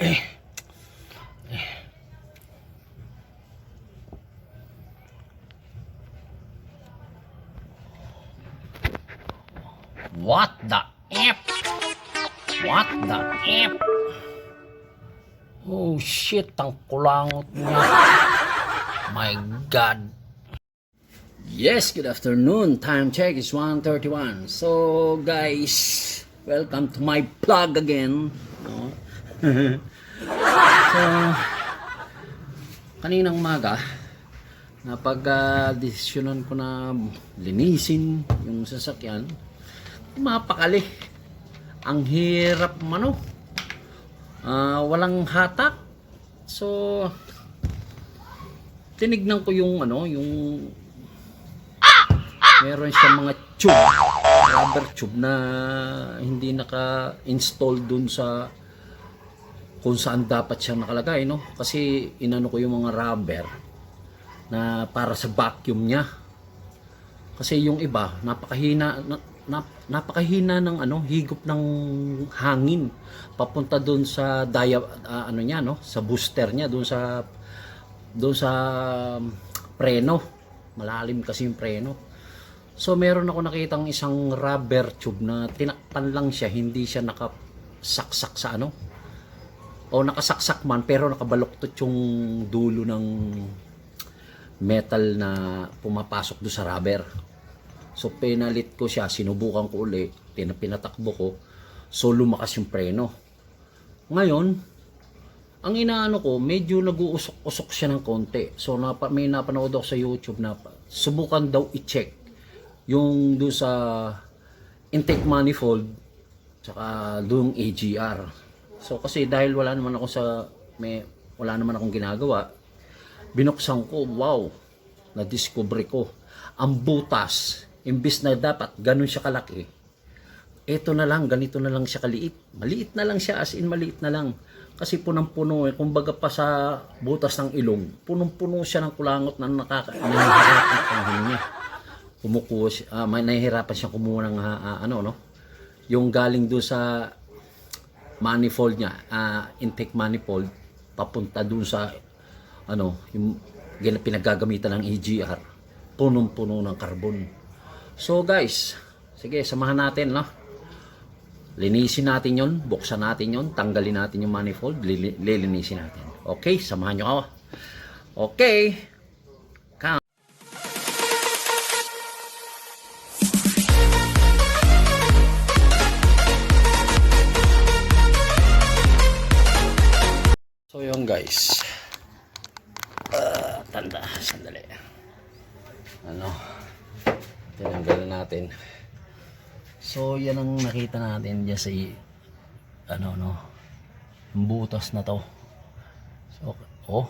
What the F? What the F? Oh shit, ang kulangot niya. My God. Yes, good afternoon. Time check is 1.31. So, guys, welcome to my vlog again. No? so, kaninang maga, napag-desisyonan ko na linisin yung sasakyan. Mapakali. Ang hirap mano. Ah, walang hatak. So, tinignan ko yung ano, yung meron siyang mga tube, rubber tube na hindi naka-install dun sa kung saan dapat siyang nakalagay, no? Kasi inano ko yung mga rubber na para sa vacuum niya. Kasi yung iba, napakahina na, nap- napakahina ng ano, higop ng hangin papunta doon sa dia ah, ano niya no, sa booster niya doon sa doon sa um, preno. Malalim kasi yung preno. So meron ako nakitang isang rubber tube na tinakpan lang siya, hindi siya nakasaksak sa ano. O nakasaksak man pero nakabaluktot yung dulo ng metal na pumapasok do sa rubber. So pinalit ko siya, sinubukan ko uli, pinatakbo ko. So lumakas yung preno. Ngayon, ang inaano ko, medyo nag-uusok-usok siya ng konti. So napa, may napanood ako sa YouTube na subukan daw i-check yung do sa intake manifold tsaka doong AGR. So kasi dahil wala naman ako sa may wala naman akong ginagawa, binuksan ko, wow, na-discover ko. Ang butas, imbis na dapat ganun siya kalaki, eto na lang, ganito na lang siya kaliit. Maliit na lang siya, as in maliit na lang. Kasi punang-puno eh, kumbaga pa sa butas ng ilong, punong-puno siya ng kulangot na nakaka ang hininga. Kumukuha siya, ah, may nahihirapan siya kumuha ng ah, ano, no? Yung galing doon sa manifold niya, ah, intake manifold, papunta doon sa ano, yung pinaggagamitan ng EGR, punong-puno ng carbon. So guys, sige, samahan natin, no? Linisin natin yon, buksan natin yon, tanggalin natin yung manifold, lili- lilinisin natin. Okay, samahan nyo ako. Okay. So yun guys. Ah, tanda, sandali. Ano? Tinanggal natin. So yan ang nakita natin dyan sa ano no. Butas na to. So, oh.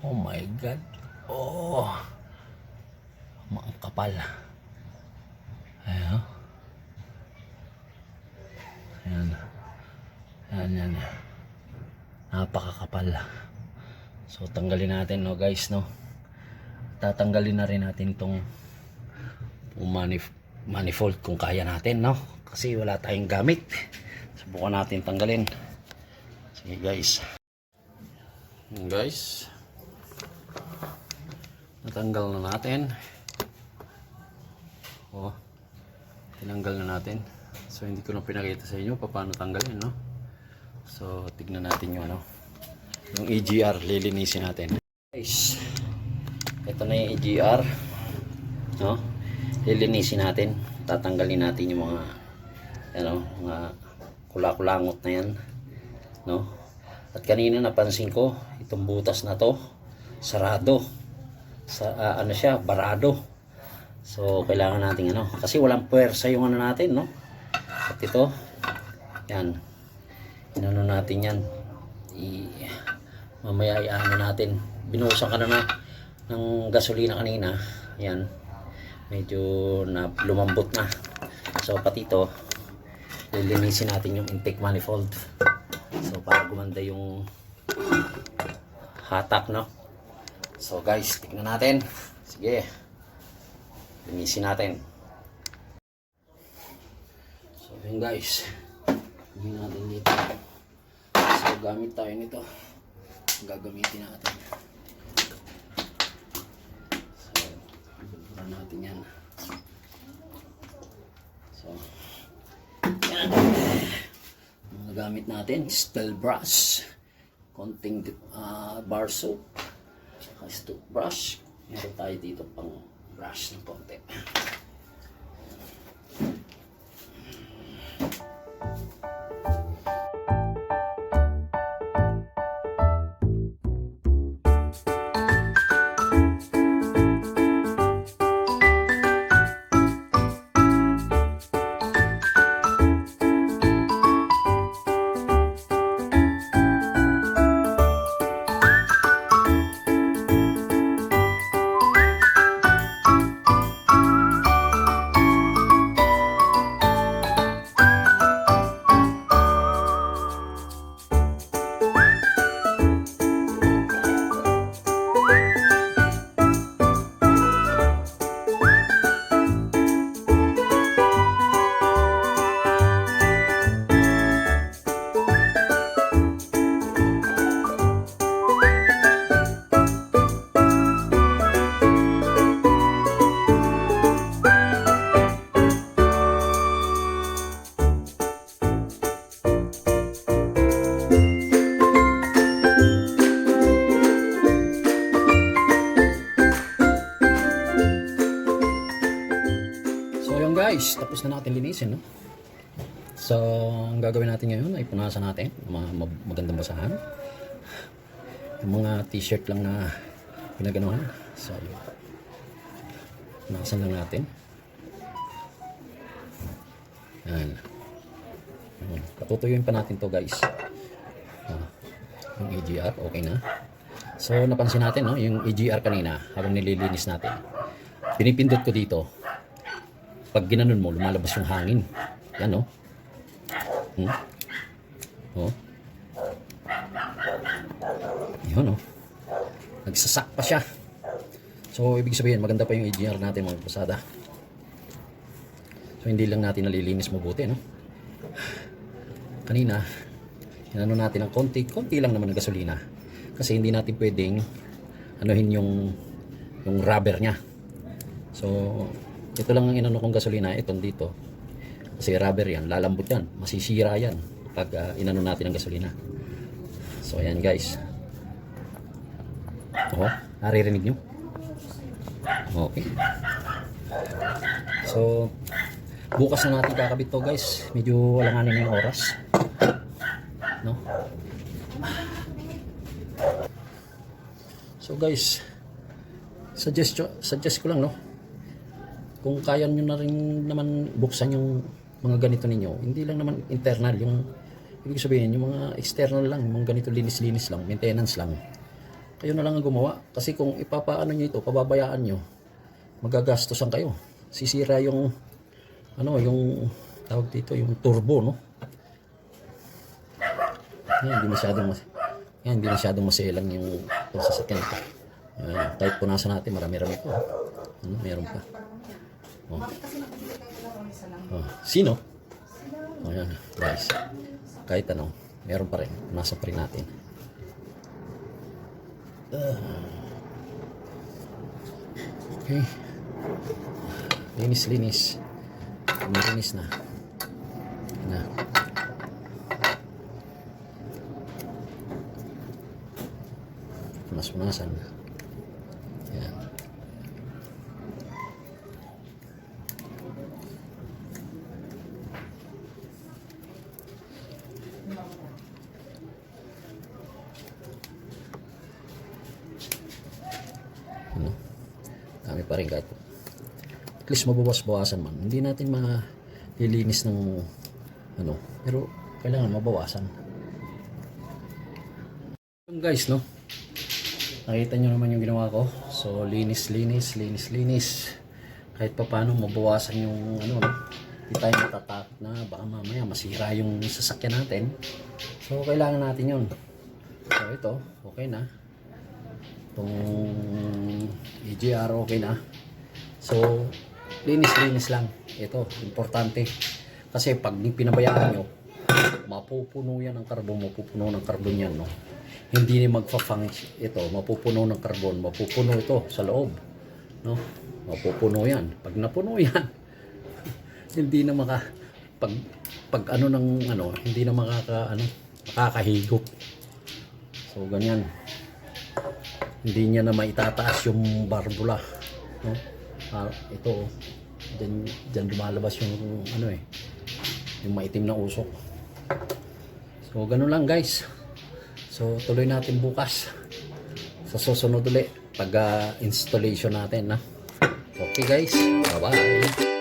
Oh my god. Oh. Ang kapal. Ayan. oh. Ayan. Ayan, yan. Napakakapal. So tanggalin natin no guys no. Tatanggalin na rin natin itong manif manifold kung kaya natin no. Kasi wala tayong gamit. Subukan natin tanggalin. Sige guys. Guys. Natanggal na natin. Oh. Tinanggal na natin. So hindi ko na pinakita sa inyo paano tanggalin no. So, tignan natin yung ano. Yung EGR, lilinisin natin. Guys, ito na yung EGR. No? Lilinisin natin. Tatanggalin natin yung mga ano, mga kula-kulangot na yan. No? At kanina napansin ko, itong butas na to, sarado. Sa, ah, ano siya, barado. So, kailangan natin ano, kasi walang puwersa yung ano natin, no? At ito, yan, inano natin yan I, mamaya iano natin. Binuhusan ka na na ng gasolina kanina. Yan medyo na lumambot na. So pati ito lilinisin natin yung intake manifold. So para gumanda yung hatak no? So guys tignan natin. Sige. Linisin natin. So yun guys. Tingnan natin dito. Sa gagamit tayo nito. Gagamitin natin. So, buburan natin yan. So, yan. Mga gamit natin, steel brush, konting ah, bar soap, toothbrush. Meron tayo dito pang brush ng konti. Natin linisin, no? So, ang gagawin natin ngayon ay punasan natin, mga mag- magandang basahan. Yung mga t-shirt lang na pinaganuhan. So, yun. Punasan lang natin. Yan. Yan. Patutuyuin pa natin to guys. Ah, yung EGR, okay na. So, napansin natin, no? Yung EGR kanina, habang nililinis natin. Pinipindot ko dito, pag ginanon mo, lumalabas yung hangin. Yan, no? Hmm? Oh. Yun, oh. Nagsasak pa siya. So, ibig sabihin, maganda pa yung EGR natin mga pasada. So, hindi lang natin nalilinis mabuti, no? Kanina, inano natin ng konti, konti lang naman ng gasolina. Kasi hindi natin pwedeng anuhin yung yung rubber niya. So, ito lang ang inano kong gasolina, itong dito. Kasi rubber yan, lalambot yan, masisira yan pag ah, inano natin ang gasolina. So, ayan guys. Oo, naririnig nyo? Okay. So, bukas na natin kakabit to guys. Medyo walanganin na yung oras. No? So guys, suggest, suggest ko lang no, kung kaya nyo na rin naman buksan yung mga ganito ninyo, hindi lang naman internal, yung ibig sabihin, yung mga external lang, mga ganito linis-linis lang, maintenance lang. Kayo na lang ang gumawa. Kasi kung ipapaano nyo ito, pababayaan nyo, magagastosan kayo. Sisira yung, ano, yung, tawag dito, yung turbo, no? Yan, hindi masyadong, mas, yan, hindi masyadong maselang yung pagsasakyan ito. Yan, kahit punasan natin, marami-rami po. Ano, meron pa. Oh. Oh, sino? Oh, yan, guys. Kahit ano, meron pa rin. Nasa pa rin natin. Ah. Okay. Linis, linis. Malinis na. Na. Punas-punasan. Yan. Pa rin kahit at least mabawas-bawasan man. Hindi natin malilinis ng ano, pero kailangan mabawasan. Guys, no? Nakita nyo naman yung ginawa ko. So, linis, linis, linis, linis. Kahit pa paano mabawasan yung ano, no? Hindi tayo matatakot na baka mamaya masira yung sasakyan natin. So, kailangan natin yun. So, ito, okay na itong EGR okay na so linis linis lang ito importante kasi pag pinabayaan nyo mapupuno yan ng karbon, mapupuno ng karbon yan, no? Hindi ni magfa-function ito, mapupuno ng karbon, mapupuno ito sa loob, no? Mapupuno yan. Pag napuno yan, hindi na maka pag pag ano ng ano, hindi na makaka ano, makakahigop. So ganyan. Hindi niya na maitataas yung barbula, no? Ah, ito oh. Diyan, diyan lumalabas yung ano eh, yung maitim na usok. So, ganun lang guys. So, tuloy natin bukas. Sa susunod ulit, pag ah, installation natin. Na. Okay guys, bye-bye.